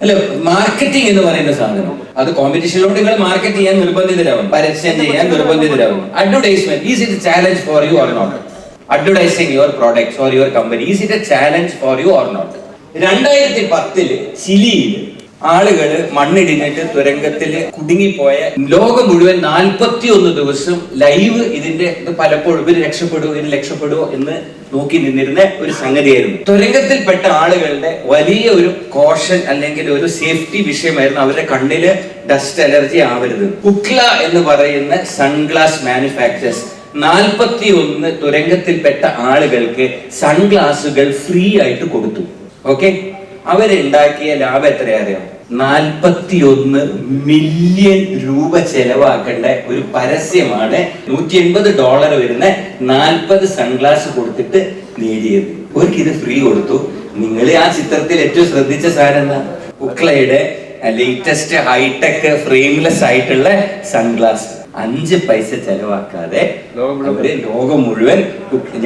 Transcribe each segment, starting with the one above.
അല്ല മാർക്കറ്റിംഗ് എന്ന് പറയുന്ന സാധനം. അത് കോമ്പറ്റീഷനിലോട്ട് നിങ്ങൾ മാർക്കറ്റ് ചെയ്യാൻ നിർബന്ധിതരാകും പരസ്യം ചെയ്യാൻ നിർബന്ധിതരാകും advertisement is it challenge for you or not advertising your products or your company is it a challenge for you or not രണ്ടായിരത്തി പത്തിൽ ചിലിയിൽ ആളുകൾ മണ്ണിടിഞ്ഞിട്ട് തുരങ്കത്തിൽ കുടുങ്ങിപ്പോയ ലോകം മുഴുവൻ നാൽപ്പത്തി ഒന്ന് ദിവസം ലൈവ് ഇതിന്റെ ഇത് പലപ്പോഴും ഇവർ രക്ഷപ്പെടുവോ ഇവർ രക്ഷപ്പെടുവോ എന്ന് നോക്കി നിന്നിരുന്ന ഒരു സംഗതിയായിരുന്നു. തുരങ്കത്തിൽപ്പെട്ട ആളുകളുടെ വലിയ ഒരു കോഷൻ അല്ലെങ്കിൽ ഒരു സേഫ്റ്റി വിഷയമായിരുന്നു അവരുടെ കണ്ണിൽ ഡസ്റ്റ് അലർജി ആവരുത്. കുക്ല എന്ന് പറയുന്ന സൺഗ്ലാസ് മാനുഫാക്ചേഴ്സ്. നാൽപ്പത്തി ഒന്ന് തുരങ്കത്തിൽപ്പെട്ട ആളുകൾക്ക് സൺഗ്ലാസുകൾ ഫ്രീ ആയിട്ട് കൊടുത്തു. ഓക്കെ? അവരുണ്ടാക്കിയ ലാഭം എത്രയാ അറിയാം നാൽപ്പത്തി ഒന്ന് മില്യൺ രൂപ ചെലവാക്കേണ്ട ഒരു പരസ്യമാണ്. നൂറ്റി എൺപത് ഡോളർ വരുന്ന നാൽപ്പത് സൺഗ്ലാസ് കൊടുത്തിട്ട് നേടിയത്. അവർക്ക് ഇത് ഫ്രീ കൊടുത്തു. നിങ്ങൾ ആ ചിത്രത്തിൽ ഏറ്റവും ശ്രദ്ധിച്ച സാധനം എന്താ? ഉക്ലയുടെ ലേറ്റസ്റ്റ് ഹൈടെക് ഫ്രെയിംലെസ് ആയിട്ടുള്ള സൺഗ്ലാസ് അഞ്ച് പൈസ ചെലവാക്കാതെ. അവർ ലോകം മുഴുവൻ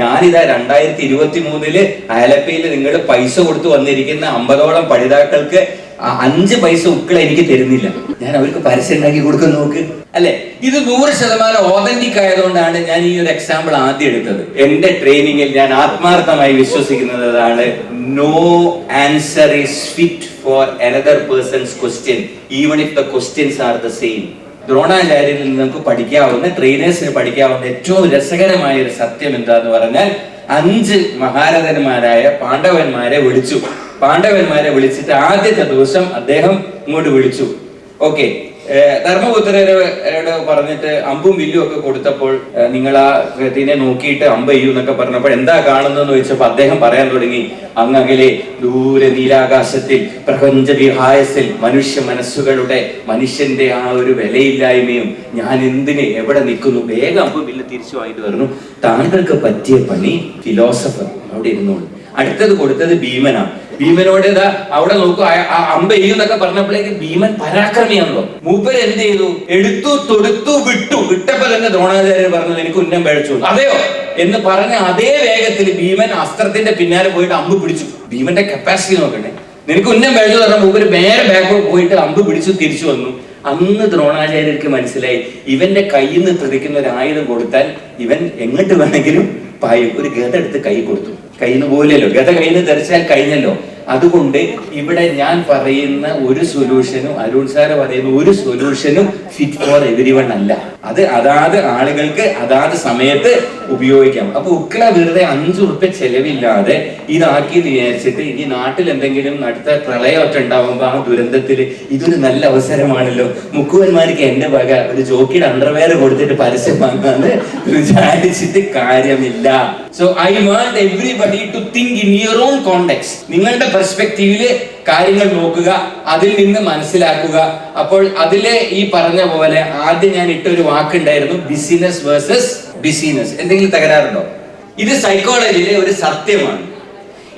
ഞാനിതാ രണ്ടായിരത്തി ഇരുപത്തി മൂന്നിൽ ആലപ്പയിൽ നിങ്ങൾ പൈസ കൊടുത്തു വന്നിരിക്കുന്ന അമ്പതോളം പഠിതാക്കൾക്ക് ആ അഞ്ച് പൈസ ഉക്കള എനിക്ക് തരുന്നില്ല. ഞാൻ അവർക്ക് പരസ്യം ഉണ്ടാക്കി കൊടുക്കുന്ന നോക്ക്. അല്ലെ? ഇത് നൂറ് ശതമാനം ഓതന്റിക് ആയതുകൊണ്ടാണ് ഞാൻ ഈ ഒരു എക്സാമ്പിൾ ആദ്യം എടുത്തത്. എന്റെ ട്രെയിനിങ്ങിൽ ഞാൻ ആത്മാർത്ഥമായി വിശ്വസിക്കുന്നത് അതാണ് no answer is fit for another person's question even if the questions are the same ദ്രോണാചാര്യരിൽ നിന്ന് നമുക്ക് പഠിക്കാവുന്ന ട്രെയിനേഴ്സിന് പഠിക്കാവുന്ന ഏറ്റവും രസകരമായ ഒരു സത്യം എന്താന്ന് പറഞ്ഞാൽ അഞ്ച് മഹാരഥന്മാരായ പാണ്ഡവന്മാരെ വിളിച്ചു. പാണ്ഡവന്മാരെ വിളിച്ചിട്ട് ആദ്യത്തെ ദിവസം അദ്ദേഹം ഇങ്ങോട്ട് വിളിച്ചു. ഓക്കെ ധർമ്മപുത്രരോട് പറഞ്ഞിട്ട് അമ്പും വില്ലും ഒക്കെ കൊടുത്തപ്പോൾ നിങ്ങൾ ആ ഇതിനെ നോക്കിയിട്ട് അമ്പ ചെയ്യൂ എന്നൊക്കെ പറഞ്ഞപ്പോൾ എന്താ കാണുന്നതെന്ന് ചോദിച്ചപ്പോൾ അദ്ദേഹം പറയാൻ തുടങ്ങി. അങ്ങകലെ ദൂരെ നീലാകാശത്തിൽ പ്രപഞ്ച വിഹായസിൽ മനുഷ്യ മനസ്സുകളുടെ മനുഷ്യന്റെ ആ ഒരു വിലയില്ലായ്മയും ഞാൻ എന്തിന് എവിടെ നിൽക്കുന്നു? വേഗം അമ്പും വില്ല് തിരിച്ചു വാങ്ങിട്ട് പറഞ്ഞു. താങ്കൾക്ക് പറ്റിയ പണി ഫിലോസഫർ അവിടെ ഇരുന്നോളൂ. അടുത്തത് കൊടുത്തത് ഭീമനാണ് ഭീമനോട് ഇതാ അവിടെ നോക്കൂ അമ്പ എന്നൊക്കെ പറഞ്ഞപ്പോഴേക്ക് ഭീമൻ പരാക്രമിയാണല്ലോ. മൂപ്പർ എന്ത് ചെയ്തു? എടുത്തു തൊടുത്തു വിട്ടു. വിട്ടപ്പോ തന്നെ ദ്രോണാചാര്യർ പറഞ്ഞു എനിക്ക് ഉന്നം പേടിച്ചു അതെയോ? എന്ന് പറഞ്ഞ അതേ വേഗത്തിൽ ഭീമൻ അസ്ത്രത്തിന്റെ പിന്നാലെ പോയിട്ട് അമ്പ് പിടിച്ചു. ഭീമന്റെ കപ്പാസിറ്റി നോക്കണ്ടേ നിനക്ക് ഉന്നം പേടിച്ചു പറഞ്ഞ മൂപ്പര് നേരെ ബാക്കോട്ട് പോയിട്ട് അമ്പ് പിടിച്ചു തിരിച്ചു വന്നു. അന്ന് ദ്രോണാചാര്യർക്ക് മനസ്സിലായി ഇവന്റെ കയ്യിൽ നിന്ന് തെറിക്കുന്ന ഒരു ആയുധം കൊടുത്താൽ ഇവൻ എങ്ങോട്ട് വേണമെങ്കിലും പായും. ഒരു ഗത എടുത്ത് കൈ കൊടുത്തു. കയ്യിൽ നിന്ന് പോലെയല്ലോ ഗത കയ്യിൽ നിന്ന് തെറിച്ചാൽ കഴിഞ്ഞല്ലോ. അതുകൊണ്ട് ഇവിടെ ഞാൻ പറയുന്ന ഒരു സൊല്യൂഷനും അരുൺ സാർ പറയുന്ന ഒരു സൊല്യൂഷനും ഫിറ്റ് ഫോർ എവരി അല്ല. അത് അതാത് ആളുകൾക്ക് അതാത് സമയത്ത് ഉപയോഗിക്കാം. അപ്പൊ ഉക്ല വെറുതെ അഞ്ചു റുപ്യ ചെലവില്ലാതെ ഇതാക്കി വിചാരിച്ചിട്ട് ഇനി നാട്ടിൽ എന്തെങ്കിലും അടുത്ത പ്രളയമൊക്കെ ഉണ്ടാവുമ്പോ ആ ദുരന്തത്തിൽ ഇതൊരു നല്ല അവസരമാണല്ലോ. മുക്കുവന്മാർക്ക് എന്റെ വക ഒരു ജോക്കിയുടെ അണ്ടർവെയർ കൊടുത്തിട്ട് പരസ്യം വാങ്ങാന്ന് വിചാരിച്ചിട്ട് കാര്യമില്ല. So I want everybody to think in your own context നിങ്ങളുടെ പെർസ്പെക്റ്റീവിൽ കാര്യങ്ങൾ നോക്കുക അതിൽ നിന്ന് മനസ്സിലാക്കുക. അപ്പോൾ അതിലെ ഈ പറഞ്ഞ പോലെ ആദ്യം ഞാൻ ഇട്ട ഒരു വാക്കുണ്ടായിരുന്നു ബിസിനസ് വേഴ്സസ് ബിസിനസ് എന്തെങ്കിലും തകരാറുണ്ടോ? ഇത് സൈക്കോളജിയിലെ ഒരു സത്യമാണ്.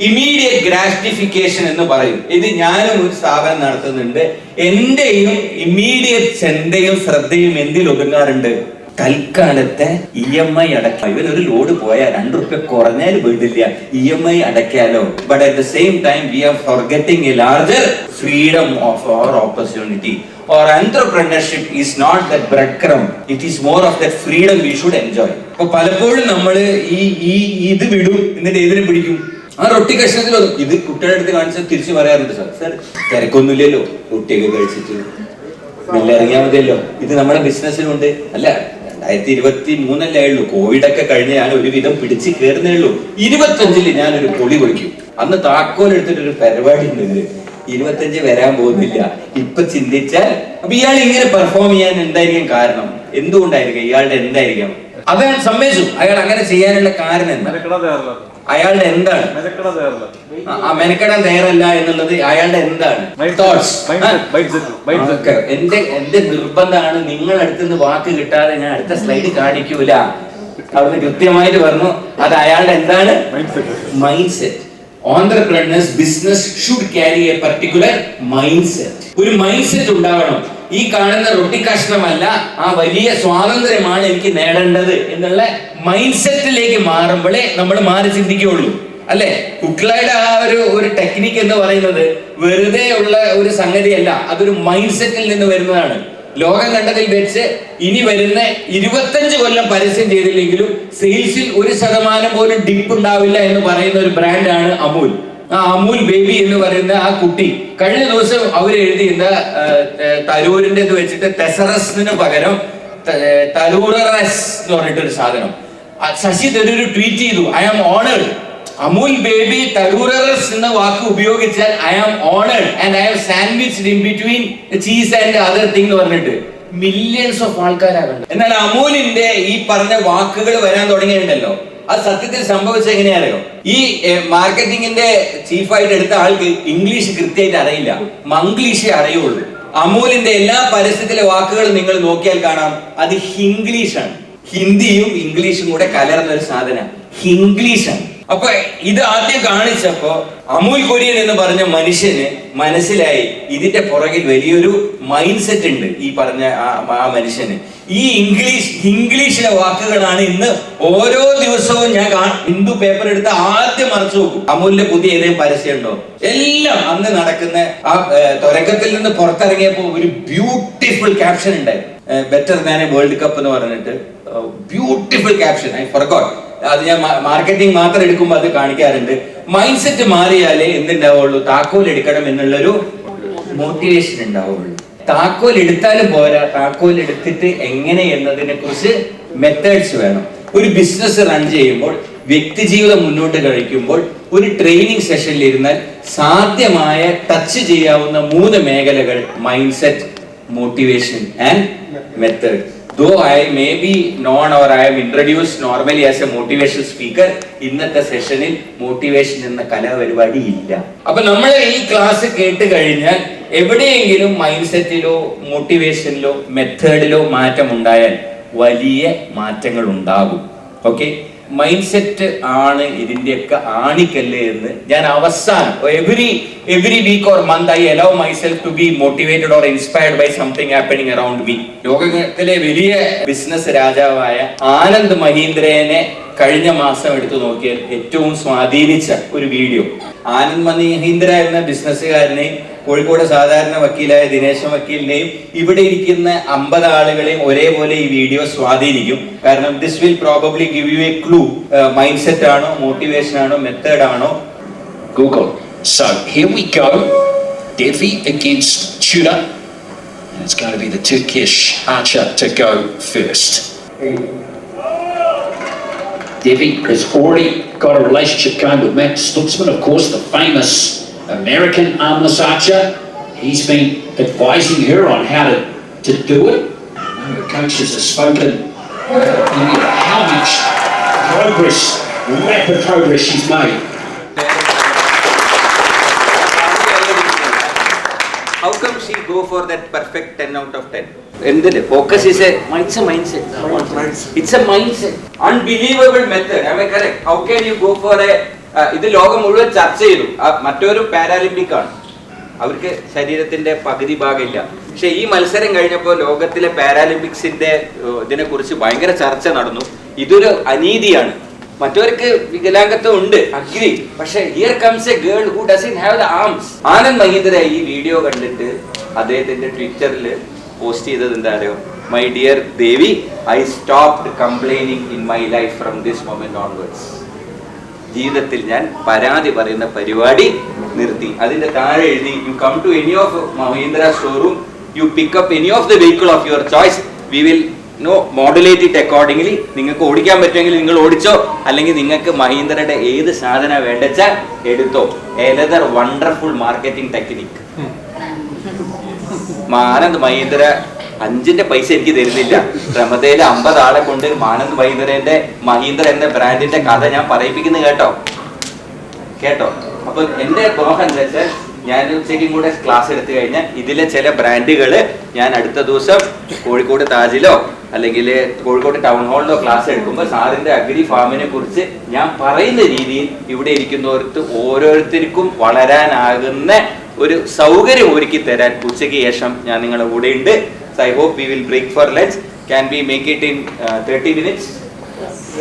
ഇമീഡിയറ്റ് ഗ്രാറ്റിഫിക്കേഷൻ എന്ന് പറയും. ഇത് ഞാനും ഒരു സ്ഥാപനം നടത്തുന്നുണ്ട്. എന്റെയും ഇമ്മീഡിയറ്റ് ചിന്തയും ശ്രദ്ധയും എന്തിൽ ഒതുങ്ങാറുണ്ട്? തൽക്കാലത്തെ ഇ എം ഐ അടക്കാം ഇവൻ ഒരു ലോഡ് പോയാൽ രണ്ട് റുപ്യ കുറഞ്ഞാൽ വീടില്ല E M I അടയ്ക്കാലോ. But at the same time we are forgetting a larger freedom of our opportunity or entrepreneurship is not that breadcrumb. It is more of that freedom we should enjoy. അപ്പൊ പലപ്പോഴും നമ്മൾ ഈ ഈ ഇത് വിടും. എന്നിട്ട് ഇതിനെ പിടിക്കും. ആ റൊട്ടി കഷ്ണത്തിൽ. ഇത് കുട്ടിയുടെ അടുത്ത് കാണിച്ചാൽ തിരിച്ചു പറയാറുണ്ട് സാർ. സാർ തിരക്കൊന്നുമില്ലല്ലോ. റൊട്ടിയൊക്കെ കഴിച്ചിട്ട്. മെല്ലെ ഇറങ്ങിയാൽ മതിയല്ലോ. ഇത് നമ്മുടെ ബിസിനസ്സിലുണ്ട് അല്ല രണ്ടായിരത്തി ഇരുപത്തി മൂന്നല്ലേ ഉള്ളൂ കോവിഡ് ഒക്കെ കഴിഞ്ഞ് ഞാൻ ഒരുവിധം പിടിച്ച് കയറുന്നേ ഉള്ളൂ. ഇരുപത്തഞ്ചിൽ ഒരു പൊളി കുളിക്കും അന്ന് താക്കോൽ എടുത്തിട്ട് ഒരു പരിപാടി ഉണ്ട് ഇരുപത്തഞ്ച് വരാൻ പോകുന്നില്ല. ഇപ്പൊ ചിന്തിച്ചാൽ അപ്പൊ ഇയാൾ ഇങ്ങനെ പെർഫോം ചെയ്യാൻ എന്തായിരിക്കും കാരണം? എന്തുകൊണ്ടായിരിക്കും? ഇയാളുടെ എന്തായിരിക്കും? അത് സമ്മതിച്ചു. അയാൾ അങ്ങനെ ചെയ്യാനുള്ള കാരണം എന്താ? അയാളുടെ എന്താണ്? ആ, മെനക്കെടാൻ തയ്യാറല്ല എന്നുള്ളത് അയാളുടെ എന്താണ്. തോട്ട്സ്. എന്റെ എന്റെ നിർബന്ധമാണ് നിങ്ങൾ അടുത്തുനിന്ന് വാക്ക് കിട്ടാതെ ഞാൻ അടുത്ത സ്ലൈഡ് കാണിക്കൂല. അവിടുന്ന് കൃത്യമായിട്ട് പറഞ്ഞു അത് അയാളുടെ എന്താണ്. Mindset entrepreneurs business should carry a particular mindset ഒരു മൈൻഡ് സെറ്റ് ഉണ്ടാവണം. ഈ കാണുന്ന റൊട്ടി കഷ്ണമല്ല ആ വലിയ സ്വാതന്ത്ര്യമാണ് എനിക്ക് നേടേണ്ടത് എന്നുള്ള മൈൻഡ് സെറ്റിലേക്ക് മാറുമ്പോഴേ നമ്മൾ മാറി ചിന്തിക്കുകയുള്ളൂ. അല്ലെ? കുക്ലയുടെ ആ ഒരു ഒരു ടെക്നിക്ക് എന്ന് പറയുന്നത് വെറുതെ ഉള്ള ഒരു സംഗതിയല്ല. അതൊരു മൈൻഡ് സെറ്റിൽ നിന്ന് വരുന്നതാണ്. ലോകം കണ്ടതിൽ വെച്ച് ഇനി വരുന്ന ഇരുപത്തഞ്ച് കൊല്ലം പരസ്യം ചെയ്തില്ലെങ്കിലും സെയിൽസിൽ ഒരു ശതമാനം പോലും ഡിപ്പ് ഉണ്ടാവില്ല എന്ന് പറയുന്ന ഒരു ബ്രാൻഡാണ് അമൂൽ. ആ അമൂൽ ബേബി എന്ന് പറയുന്ന ആ കുട്ടി കഴിഞ്ഞ ദിവസം അവർ എഴുതിയിരുന്ന തരൂരിന്റെ ഇത് വെച്ചിട്ട് തെസറസിന് പകരം തരൂറസ് എന്ന് പറഞ്ഞിട്ടൊരു സാധനം. ശശി തരൂർ ട്വീറ്റ് ചെയ്തു I am honoured Amul baby തരൂറസ് എന്ന വാക്ക് ഉപയോഗിച്ചാൽ I am honoured and I have sandwiched in between cheese and other thing എന്ന് പറഞ്ഞിട്ട് മില്യൺസ് ഓഫ് ആൾക്കാരാകുന്നുണ്ട് എന്നാൽ അമൂലിന്റെ ഈ പറഞ്ഞ വാക്കുകൾ വരാൻ തുടങ്ങിയിട്ടുണ്ടല്ലോ. അത് സത്യത്തിൽ സംഭവിച്ച എങ്ങനെയാണല്ലോ ഈ മാർക്കറ്റിംഗിന്റെ ചീഫായിട്ട് എടുത്ത ആൾക്ക് ഇംഗ്ലീഷ് കൃത്യമായിട്ട് അറിയില്ല. മംഗ്ലീഷേ അറിയുള്ളൂ. അമൂലിന്റെ എല്ലാ പരസ്യത്തിലെ വാക്കുകൾ നിങ്ങൾ നോക്കിയാൽ കാണാം. അത് ഹിംഗ്ലീഷാണ്. ഹിന്ദിയും ഇംഗ്ലീഷും കൂടെ കലർന്ന ഒരു സാധന. ഹിംഗ്ലീഷ്. അപ്പൊ ഇത് ആദ്യം കാണിച്ചപ്പോ അമൂൽ കൊരിയൻ എന്ന് പറഞ്ഞ മനുഷ്യന് മനസ്സിലായി ഇതിന്റെ പുറകിൽ വലിയൊരു മൈൻഡ് സെറ്റ് ഉണ്ട് ഈ പറഞ്ഞ ആ- മനുഷ്യന്. ഈ ഇംഗ്ലീഷ് ഇംഗ്ലീഷിലെ വാക്കുകളാണ് ഇന്ന് ഓരോ ദിവസവും ഞാൻ ഹിന്ദു പേപ്പർ എടുത്ത് ആദ്യം മറച്ചു നോക്കും അമൂലിന്റെ പുതിയ ഏതെങ്കിലും പരസ്യം ഉണ്ടോ? എല്ലാം അന്ന് നടക്കുന്ന ആ തുരക്കത്തിൽ നിന്ന് പുറത്തിറങ്ങിയപ്പോ ഒരു ബ്യൂട്ടിഫുൾ ക്യാപ്ഷൻ ഉണ്ടായി better than a world cup എന്ന് പറഞ്ഞിട്ട്. ബ്യൂട്ടിഫുൾ ക്യാപ്ഷൻ ഐ ഫർഗോട്ട് അത് ഞാൻ മാർക്കറ്റിംഗ് മാത്രം എടുക്കുമ്പോൾ അത് കാണിക്കാറുണ്ട്. മൈൻഡ് സെറ്റ് മാറിയാലേ എന്തുണ്ടാവുള്ളൂ? താക്കോൽ എടുക്കണം എന്നുള്ളൊരു മോട്ടിവേഷൻ ഉണ്ടാവുള്ളൂ. താക്കോൽ എടുത്താലും പോരാ. താക്കോൽ എടുത്തിട്ട് എങ്ങനെ എന്നതിനെ കുറിച്ച് മെത്തേഡ്സ് വേണം. ഒരു ബിസിനസ് റൺ ചെയ്യുമ്പോൾ വ്യക്തി ജീവിതം മുന്നോട്ട് കഴിക്കുമ്പോൾ ഒരു ട്രെയിനിങ് സെഷനിൽ ഇരുന്നാൽ സാധ്യമായ ടച്ച് ചെയ്യാവുന്ന മൂന്ന് മേഖലകൾ mindset motivation and method though I may be known or I'm introduce normally as a motivation speaker ഇന്നത്തെ സെഷനിൽ മോട്ടിവേഷൻ എന്ന കലാപരിപാടി ഇല്ല. അപ്പൊ നമ്മൾ ഈ ക്ലാസ് കേട്ട് കഴിഞ്ഞാൽ എവിടെയെങ്കിലും മൈൻഡ് സെറ്റിലോ മോട്ടിവേഷനിലോ മെത്തേഡിലോ മാറ്റം ഉണ്ടായാൽ വലിയ മാറ്റങ്ങൾ ഉണ്ടാകും ഓക്കെ മൈൻഡ് സെറ്റ് ആണ് ഇതിന്റെയൊക്കെ ആണിക്കല്ല് എന്ന് ഞാൻ അവസാനം every every week or month I allow myself to be motivated or inspired by something happening around me ലോകത്തിലെ വലിയ ബിസിനസ് രാജാവായ ആനന്ദ് മഹീന്ദ്രനെ കഴിഞ്ഞ മാസം എടുത്തു നോക്കിയാൽ ഏറ്റവും സ്വാധീനിച്ച ഒരു വീഡിയോ ആനന്ദ് മഹീന്ദ്ര എന്ന ബിസിനസ്സുകാരനെയും കോഴിക്കോട് സാധാരണ വക്കീലായ ദിനേശൻ വക്കീലിനെയും ഇവിടെ ഇരിക്കുന്ന അമ്പത് ആളുകളെയും ഒരേപോലെ ഈ വീഡിയോ സ്വാധീനിക്കും കാരണം this will probably give you a clue mindset ആണോ മോട്ടിവേഷൻ ആണോ മെത്തേഡ് ആണോ Google So here we go. Devi against Tudor. And it's going to be the Turkish archer to go first. Devi has already got a relationship going with Matt Stutzman, of course, the famous American armless archer. He's been advising her on how to, to do it. Her coaches have spoken how much progress, rapid progress she's made. Go for that perfect 10 out of 10? എന്തിന്? Focus is a it's mindset it's a mindset unbelievable method I correct how can you go for a ഇത് ലോകം മുഴുവൻ ചർച്ച ചെയ്തു. മറ്റൊരു Paralympic ആണ്. അവർക്ക് ശരീരത്തിന്റെ പകുതി ഭാഗമില്ല. പക്ഷെ ഈ മത്സരം കഴിഞ്ഞപ്പോൾ ലോകത്തിലെ പാരാലിമ്പിക്സിന്റെ ഇതിനെ കുറിച്ച് ഭയങ്കര ചർച്ച നടന്നു. ഇതൊരു അനീതിയാണ്. മറ്റവർക്ക് വികലാംഗത്വം ഉണ്ട്. അഗ്രി പക്ഷെ here comes a girl who doesn't have the arms Anand Mahindra ഈ വീഡിയോ കണ്ടിട്ട് അദ്ദേഹത്തിന്റെ ട്വിറ്ററിൽ പോസ്റ്റ് ചെയ്തത് എന്താ അറിയോ? My dear Devi I stopped complaining in my life from this moment onwards ജീവിതത്തിൽ ഞാൻ പരാതി പറയുന്ന പരിപാടി നിർത്തി. അതിന്റെ താഴെ എഴുതി you come to any of Mahindra showroom you pick up any of the vehicle of your choice we will no modulate it accordingly നിങ്ങൾക്ക് ഓടിക്കാൻ പറ്റുമെങ്കിൽ നിങ്ങൾ ഓടിച്ചോ. അല്ലെങ്കിൽ നിങ്ങൾക്ക് മഹീന്ദ്രയുടെ ഏത് സാധന വേണ്ടച്ചാൽ എടുത്തോ. Another wonderful marketing technique Anand Mahindra അഞ്ചിന്റെ പൈസ എനിക്ക് തരുന്നില്ല. ക്രമതയിലെ അമ്പത് ആളെ കൊണ്ട് മാനന്ദ് മഹീന്ദ്രന്റെ മഹീന്ദ്ര എന്ന ബ്രാൻഡിന്റെ കഥ ഞാൻ പറയിപ്പിക്കുന്നു കേട്ടോ. കേട്ടോ? അപ്പൊ എന്റെ ദോഹം ഞാൻ ഉച്ചയ്ക്കും കൂടെ ക്ലാസ് എടുത്തു കഴിഞ്ഞാൽ ഇതിലെ ചില ബ്രാൻഡുകൾ ഞാൻ അടുത്ത ദിവസം കോഴിക്കോട് താജിലോ അല്ലെങ്കിൽ കോഴിക്കോട് ടൗൺ ഹാളിലോ ക്ലാസ് എടുക്കുമ്പോൾ സാറിന്റെ അഗ്രി ഫാമിനെ കുറിച്ച് ഞാൻ പറയുന്ന രീതിയിൽ ഇവിടെ ഇരിക്കുന്നവർക്ക് ഓരോരുത്തർക്കും വളരാനാകുന്ന ഒരു സൗകര്യം ഒരുക്കി തരാൻ ഉച്ചയ്ക്ക് ശേഷം ഞാൻ നിങ്ങളുടെ കൂടെ ഉണ്ട് I hope we will break for lunch can be make it in thirty minutes